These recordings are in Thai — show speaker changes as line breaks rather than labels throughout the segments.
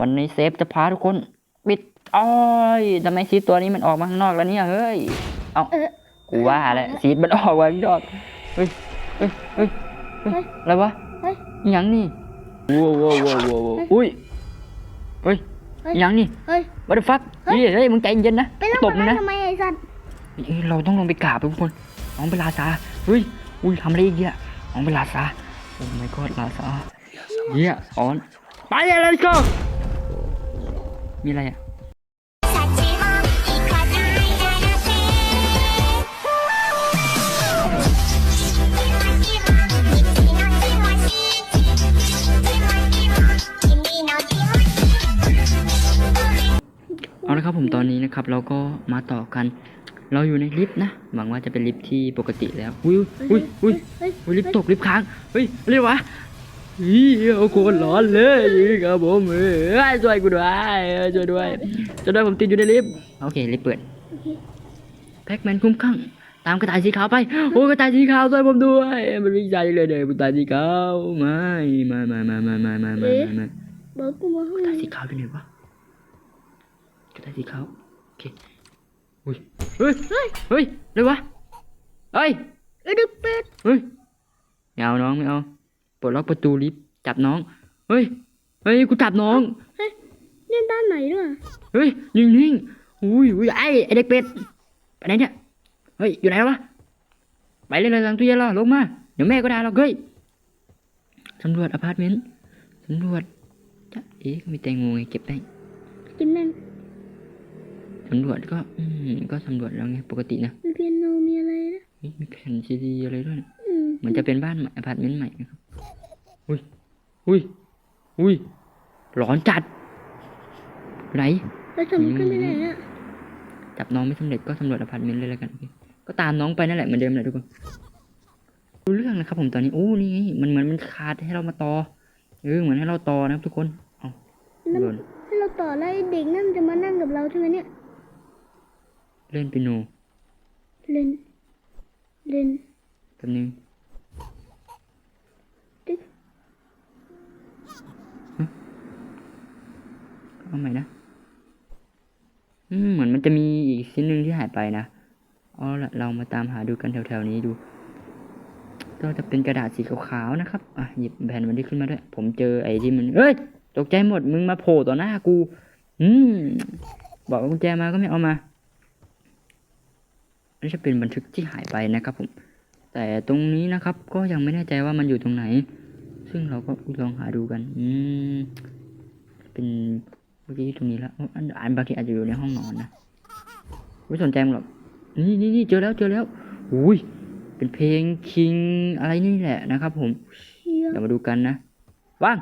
วันนี้เซฟจะพาทุกคนปิดอ้อยทำไมซีดตัวนี้มันออกมาข้างนอกแล้วเนี่ยเฮ้ย เอา
เออ
กูว่าแหละซีดมันออกมาข้างนอกเฮ้ยเฮ้ยเฮ้ยเฮ้ยอะไรวะ
เฮ้ย
อิหยังนี่ว้าวว้าวว้าวว้าวว้าวอุ้ยเฮ้ย
เฮ้ย
อิหยังนี่
เฮ้ย
what the fuck
เฮ้ย
เฮ้ยเฮ้ยมึงใจเย็นนะ
เป็น
ต
ต
บบมึง
นะ
นะ
ทำไมไอ้สัตว์
เอ้ยเราต้องลงไปกราบทุกคนน้องเป็นลาซาเฮ้ยอุ้ยทำอะไรอีกเนี่ยน้องเป็นลาซาโอ้ my god ลาซาเฮียสอนไปเลย let's go มีอะไรอะเอาละครับผมตอนนี้นะครับ เราก็มาต่อกัน เราอยู่ในลิฟต์นะหวังว่าจะเป็นลิฟต์ที่ปกติแล้วอุ้ยอุ้ยอุ้ยอุ้ยลิฟต์ตกลิฟต์ค้างเฮ้ยเรียกวะ อีโอ้โหร้อนเลยครับผมเอ้ยช่วยกูด้วยเอ้ยช่วยด้วยช่วยด้วยผมติดอยู่ในลิฟต์โอเคลิฟต์เปิด
โอเค
แพ็กแมนคุ้มข้างตามกระต่ายสีขาวไปโอ้ยกระต่ายสีขาวช่วยผมด้วยมันวิ่งใจเลยเด็กกระต่ายสีขาวไม่ไม่ไม่ไม่ไม่ไม่ไม่ไม่ไม่ไม่
บอกกูมาห้อง
กระ
ไหน
ต่ายสีขาวอยู่ไหนวะกระต่ายสีขาวโอเคอุ้ยเฮ้ย
เฮ้ย
เฮ้ยเลยวะเฮ้ย
ไอ้เด็กเป็ด
เฮ้ยไม่เอาน้องไม่เอา ปลดล็อกประตูลิฟต์จับน้อง เฮ้ย เฮ้ย กูจับน้อง
เฮ้ยเล่นด้านไหนด้วย
เฮ้ย นิ่งนิ่งๆอุ้ยอุ้ยไอ้ไอ้เด็กเป็ด ไปไหนเนี่ย เฮ้ย อยู่ไหนแล้ววะ ไปเลยเลยหลังตู้เย็นแล้วลงมา เดี๋ยวแม่ก็ด่าเราเฮ้ยสำรวจอพาร์ตเมนต์สำรวจจะเอ๊ะมีแตงโมไงเก็บได้
กินแม่ง
สำรวจก็ อืม ก็สำรวจแล้วไงปกตินะ
มีเปียโนมีอะไรนะ
เฮ้ยมีแผ่นซีดีอะไรด้วยนะ
อืม
เหมือนจะเป็นบ้านใหม่อพาร์ตเมนต์ใหม่นะครับ อุ้ยอุ้ยอุ้ยร้อนจัดไหน
แล้วทำขึ้นไปไหนอะ
จับน้องไม่สำเร็จก็สำรวจอพาร์ตเมนต์เลยแล้วกันโอเคก็ตามน้องไปนั่นแหละเหมือนเดิมแหละทุกคนรู้เรื่องนะครับผมตอนนี้โอ้นี่ไงมันเหมือนมันขาดให้เรามาต่อเออเหมือนให้เราต่อนะครับทุกคนเอา
แล้ว
โดน
ให้เราต่อแล้วไอ้เด็กนั่นจะมานั่งกับเราใช่ไหมเนี่ย
เล่นเปียโน
เล่นเล่น
แป๊บนึง เอาใหม่นะอืมเหมือนมันจะมีอีกชิ้นหนึ่งที่หายไปนะเอาละเรามาตามหาดูกันแถวๆนี้ดู ก็จะเป็นกระดาษสีขาวๆนะครับ อะหยิบแผ่นมันนี้ขึ้นมาด้วย ผมเจอไอ้ที่มันเอ้ยตกใจหมดมึงมาโผล่ต่อหน้ากู อืมบอกกุญแจมาก็ไม่เอามานี่จะเป็นบันทึกที่หายไปนะครับผม แต่ตรงนี้นะครับ ก็ยังไม่แน่ใจว่ามันอยู่ตรงไหน ซึ่งเราก็ลองหาดูกัน อืม เป็น มื่อกี้ตรงนี้แล้วอันอันบางทีอาจจะอยู่ในห้องนอนนะไม่สนใจมันหรอกนี่นี่นี่เจอแล้วเจอแล้วอุ้ยเป็นเพลงคิงอะไรนี่แหละนะครับ ผม
เชี่ย
เดี๋ยวมาดูกันนะว่าง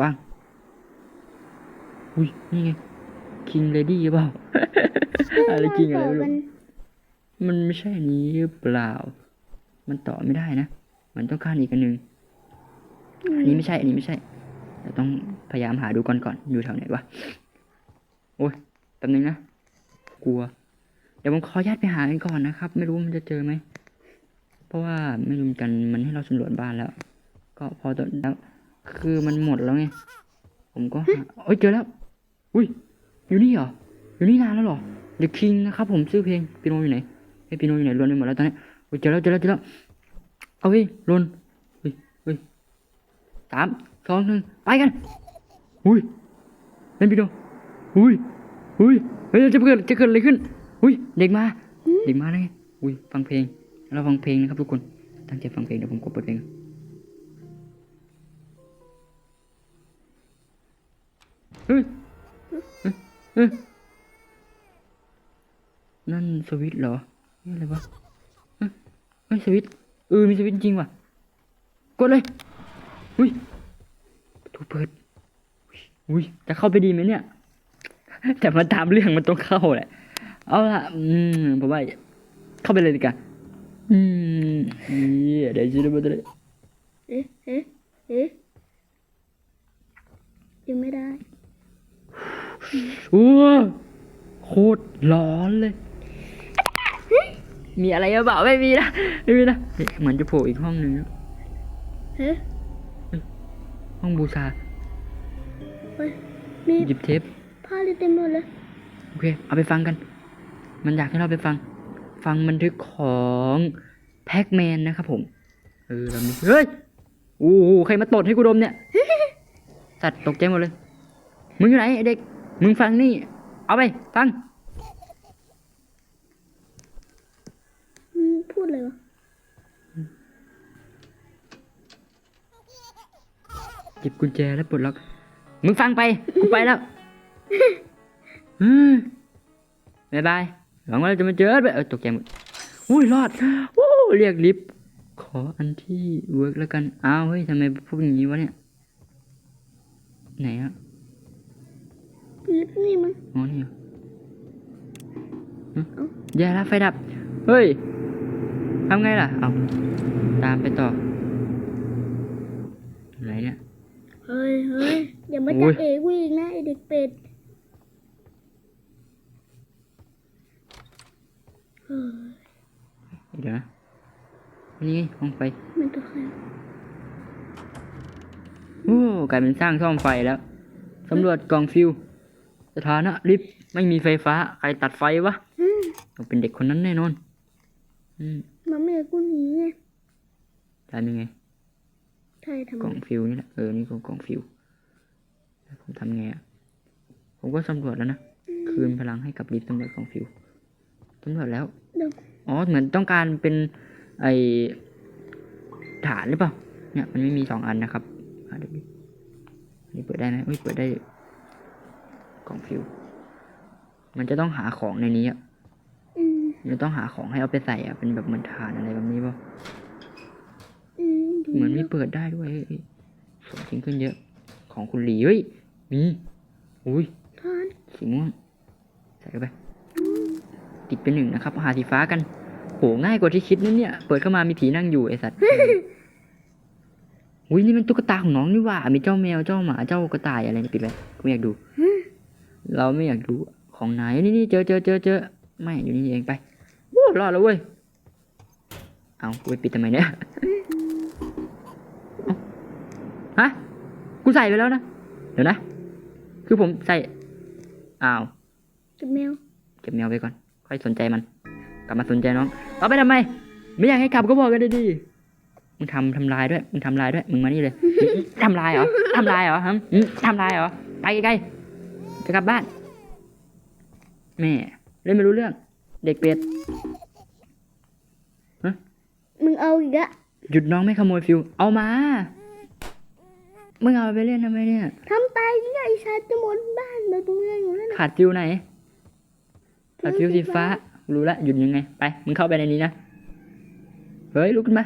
ว่างอุ้ยนี่ไงคิงเลดี้เปล่าอะไรคิงอะไรไม่
ต่กั
รู้
น
มันไม่ใช่อันนี้หรือเปล่า มันต่อไม่ได้นะ มันต้องการอีกอันหนึ่ง อันนี้ไม่ใช่ อันนี้ไม่ใช่แต่ต้องพยายามหาดูก่อนก่อนอยู่แถวไหนวะ โอ้ยแป๊บนึงนะ กลัว เดี๋ยวผมขออนุญาตไปหากันก่อนนะครับ ไม่รู้ว่ามันจะเจอไหม เพราะว่าไม่รู้เหมือนกัน มันให้เราสำรวจบ้านแล้ว ก็พอตอนแล้ว คือมันหมดแล้วไง ผมก็หาเอ้ยเจอแล้ว อุ้ย อยู่นี่เหรอ อยู่นี่นานแล้วเหรอ The King นะครับผมชื่อเพลงปีโนอยู่ไหนไอ้ยปีโนอยู่ไหนรวนไปหมดแล้วตอนนี้อุ้ยเจอแล้วเจอแล้วเจอแล้ว เอาเฮ้ยรวนเฮ้ยเฮ้ย สามสองหนึ่งไปกัน อุ้ยเล่นปีโนอุ้ยอุ้ยเฮ้ยจะเกิดจะเกิดอะไรขึ้น อุ้ยเด็กมา เด็กมาได้ไงอุ้ยฟังเพลง เราฟังเพลงนะครับทุกคน ตั้งใจฟังเพลงเดี๋ยวผมกดเปิดเพลงเฮ้ยเฮ้ยนั่นสวิตเหรอนี่อะไรวะเฮ้ยสวิตเออมีสวิตจริงว่ะ กดเลย อุ้ยประตูเปิด อุ้ยจะเข้าไปดีไหมเนี่ย แต่มาตามเรื่องมันต้องเข้าแหละ เอาละอืมผมว่าเข้าไปเลยดีกว่าอืมเหี้ยเดี๋ยวจะได้มาเลย
เอ๊ะเอ๊ะเอ๊ะยังไม่ได้
โอ้โคตรร้อนเลย มีอะไรหรือเปล่าไม่มีนะไม่มีนะเฮ้ยเหมือนจะโผล่อีกห้องหนึ่งนะ
เฮ้ย
เฮ้ย ห้องบูชา
เฮ้ยมี
หยิบเทป
ผ้าเลยเต็มหมดเลย
โอเค เอาไปฟังกัน มันอยากให้เราไปฟัง ฟังบันทึกของแพ็กแมนนะครับผม เออเรามีเฮ้ยโอ้โหใครมาตดให้กูดมเนี่ยสัตว์ตกใจหมดเลย มึงอยู่ไหนไอ้เด็ก มึงฟังนี่ เอาไป ฟัง
มึงพูดเลยวะ
หยิบกุญแจแล้วปลดล็อก มึงฟังไป กูไปแล้วเฮ้ยบายบายหวังว่าเราจะมาเจอไปเออตกใจหมดอุ้ยรอดโอ้เรียกลิฟต์ขออันที่เวิร์กแล้วกันอ้าวเฮ้ยทำไมพูดอย่างนี้วะเนี่ย ไหนอะ
ลิฟต์นี่มั้ง
อ๋อนี่เหรอฮะแย่แล้วไฟดับ เฮ้ยทำไงล่ะ เอาตามไปต่อไหนเนี่ย
เฮ้ยเฮ้ยอย่ามา
โอ้
จั
ย
บเอกูอีกนะไอเด็กเป็ดเฮ้ย
เดี๋ยวนะนี่ไงห้องไฟ
มันตัวใครวะ
โอ้กลายเป็นสร้างซ่อมไฟแล้วสำรวจกล่องฟิวสถานะลิฟต์ไม่มีไฟฟ้า ใครตัดไฟวะ
อืม
ต้องเป็นเด็กคนนั้นแน่นอนอืม
มันไม่ให้กูหนีไง
ทำยังไง
ใช่ทำไม
กล่องฟิวนี่แหละเออนี่ก็กล่องฟิวแล้วผมทำไงอะผมก็สำรวจแล้วนะคืนพลังให้กับลิฟต์สำรวจกล่องฟิวสำรวจแล้ว
เดี๋ยว
อ๋อเหมือนต้องการเป็นไอฐานหรือเปล่าเนี่ยมันไม่มีสองอันนะครับอะเดี๋ยวดิอันนี้เปิดได้ไหมอุ้ยเปิดได้กล่องฟิวมันจะต้องหาของในนี้อะ
อืม
มันต้องหาของให้เอาไปใส่อะเป็นแบบเหมือนฐานอะไรแบบนี้ป่ะ
อืมดี
เหมือนมีเปิดได้ด้วยเฮ้ยเฮ้ยสวยจริงขึ้นเยอะ ของคุณหลีเฮ้ย มีอุ้ยสีม่วงใส่เข้าไป ติดเป็นหนึ่งนะครับ หาสีฟ้ากัน โห ง่ายกว่าที่คิดนั่นเนี่ย เปิดเข้ามามีผีนั่งอยู่ไอสัตว์อุ้ยนี่มันตุ๊กตาของน้องนี่ว่า มีเจ้าแมว เจ้าหมา เจ้ากระต่ายอะไรนี่ปิดไว้กูไม่อยากดู เราไม่อยากดู ของไหน นี่นี่เจอเจอเจอเจอไม่อยู่นี่เองไปโอ้รอดแล้วเว้ย เอาไปปิดทำไมเนี่ย ฮะ กูใส่ไปแล้วนะ เดี๋ยวนะ คือผมใส่ อ้าว
กับแมว
เก็บแมวไปก่อน ค่อยสนใจมัน กลับมาสนใจน้อง เอาไปทำไม ไม่อยากให้กลับก็บอกกันดีๆมึงทำทำลายด้วย มึงทำลายด้วย มึงมานี่เลย ทำลายเหรอทำลายเหรอฮะอืมทำลายเหรอ ไปไกลๆ จะกลับบ้าน แม่ เล่นไม่รู้เรื่อง เด็กเป็ด
มึงเอาอีกอะ
หยุดน้องไม่ขโมยฟิว เอามา มึงเอาไปเล่นทำไมเนี่ย
ทำตายยังไงชาติจะหมดบ้านแบบตรงนี้อยู่แล้วนะ
ขาดฟิวไหนขาดฟิวสีฟ้า รู้ละหยุดยังไง ไป มึงเข้าไปในนี้นะ เฮ้ย ลุกขึ้นมา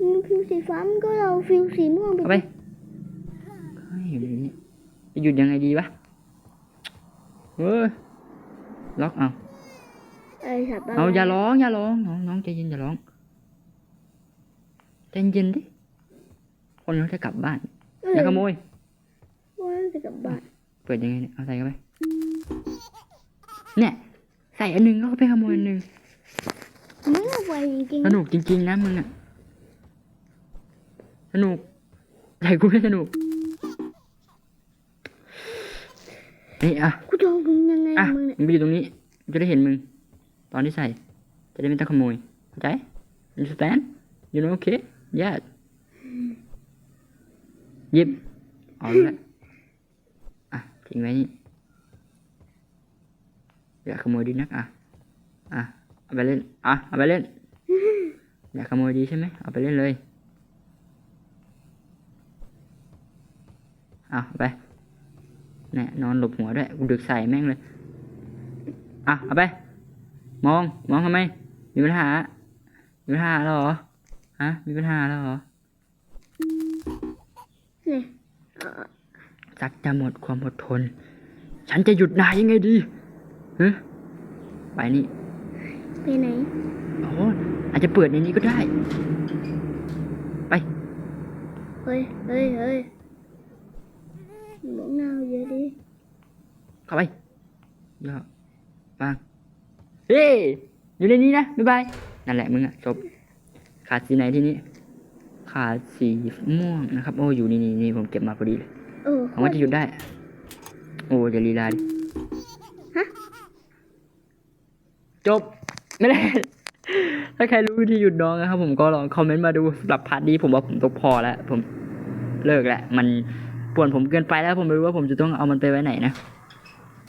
อืมฟิวสีฟ้ามันก็เอาฟิวสีม่วงไป
เอาไปเฮ้ยอยู่ในนี้จะหยุดยังไงดีวะ เฮ้ย ล็อกเอา
ไอ้สัตว์ะไร
เอาอย่าร้องอย่าร้องน้องน้องใจเย็นอย่าร้องใจเย็นดิ คนเขาจะกลับบ้าน
เอ้ย
อย่าขโมย
ว่าจะกลับบ้าน
เปิดยังไงเนี่ยเอาใส่เข้าไปเนี่ยใส่อันหนึงแล้วก็ไปขโมยอันหนึง
มึงเอาไปจริง
สนุกจริง ๆนะมึงอะสนุกใส่กูไม่สนุกนี่อะ
ๆกูจะเอามึงยังไง
อะ
มึงเนี่ย
มึงไปอยู่ตรงนี้กูจะได้เห็นมึง ตอนที่ใส่ จะได้ไม่ต้องขโมยเข้าใจ understand you know okay yeah ห ยิบเอาดูแล้วอะทิ้งไว้นี่อย่าขโมยดีนักอะอะเอาไปเล่นอะเอาไปเล่นอย่าขโมยดีใช่ไหมเอาไปเล่นเลยเอาเอาไปเนี่ยนอนหลบหัวด้วยกูดึกใส่แม่งเลยอะเอาไป มองมองทำไมมีปัญหามีปัญหาแล้วเหรอฮะมีปัญหาแล้วเหรอ
เออ
สักจะหมดความอดทน ฉันจะหยุดนายยังไงดีฮะไปนี่
ไปไหน
โอ้อาจจะเปิดในนี้ก็ได้ ไป
เฮ้ยเฮ้ยเฮ้ยบอกเงาเยอะดิ
เข้าไปย่อวางเฮ้ยอยู่ในนี้นะ บ๊ายบาย นั่นแหละมึงอะจบ ขาดสีไหนที่นี้ ขาดสีม่วงนะครับ โอ้อยู่นี่นี่นี่ผมเก็บมาพอดีเลย
เออ
ผมว่าจะหยุดได้ โอ้จะลีลาดิ
ฮะ
จบไม่ได้ถ้าใครรู้วิธีหยุดน้องนะครับ ผมก็ลองคอมเมนต์มาดูสำหรับพาร์ทนี้ผมว่าผมตกพอแล้ว ผมเลิกแล้วมันป่วนผมเกินไปแล้วผมไม่รู้ว่าผมจะต้องเอามันไปไว้ไหนนะ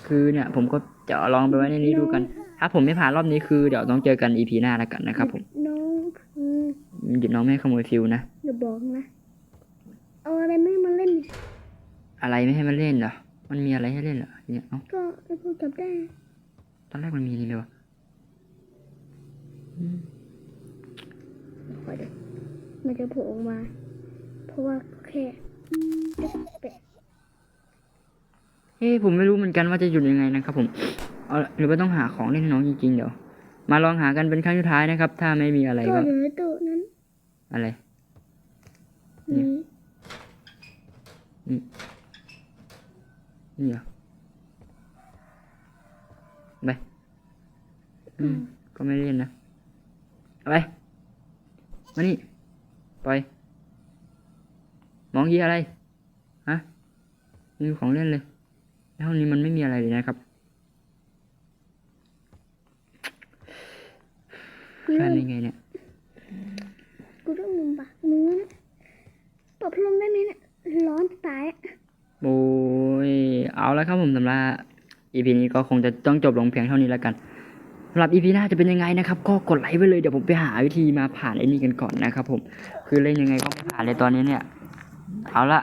คือเนี่ย ผมก็จะลองไปไว้ในนี้ดูกัน ถ้าผมไม่ผ่านรอบนี้คือเดี๋ยวต้องเจอกันอีพีหน้าแล้วกันนะครับ ผม
น้องคือ
หยุดน้องไม่ให้ขโมยฟิวนะ
อย่า บอกนะเอาอะไรไม่มาเล่นเนี่ย
อะไรไม่ให้มันเล่นเหรอ มันมีอะไรให้เล่นเหรอเนี่ยเอ้า
ก็ไอ้พวกจับได้
ตอนแรกมันมีนี่เลยวะอืม
คอยดูมันจะโผล่ออกมา เพราะว่าแค่แปะ
เฮ้ยผมไม่รู้เหมือนกันว่าจะหยุดยังไงนะครับ ผมเอาหรือว่าต้องหาของเล่นให้น้องจริงๆเดี๋ยว มาลองหากันเป็นครั้งสุดท้ายนะครับ ถ้าไม่มีอะไร
ก็
ก็
อยู่ในตู้นั้น
อะไร
นี่
นี่เหรอไปอืมก็ไม่เล่นนะเอาไปมานี่ปล่อยมองยียอะไรฮะไมมีของเล่นเลยแล้วห้องนี้มันไม่มีอะไรเลยนะครับ
เลิ
การ
ก
ยังไงเนี่ย
กูต้องมุมปากมือนะปรั บลมได้ไหมเนี่ยร้อนตายอะ
โอ้ยเอาแล้วครับผมสำหรับ EP นี้ก็คงจะต้องจบลงเพียงเท่านี้แล้วกันสำหรับ EP หน้าจะเป็นยังไงนะครับ ก็กดไลค์ไปเลยเดี๋ยวผมไปหาวิธีมาผ่านไอ้นี่กันก่อนนะครับผมคือเล่นยังไงก็ไม่ผ่านเลยตอนนี้เนี่ย เอาละ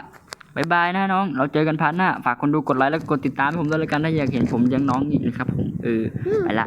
บายบายนะน้อง เราเจอกันพาร์ทหน้า ฝากคนดูกดไลค์แล้วกดติดตามให้ผมด้วยแล้วกันถ้าอยากเห็นผมยังน้องอีกนะครับผมเออไปละ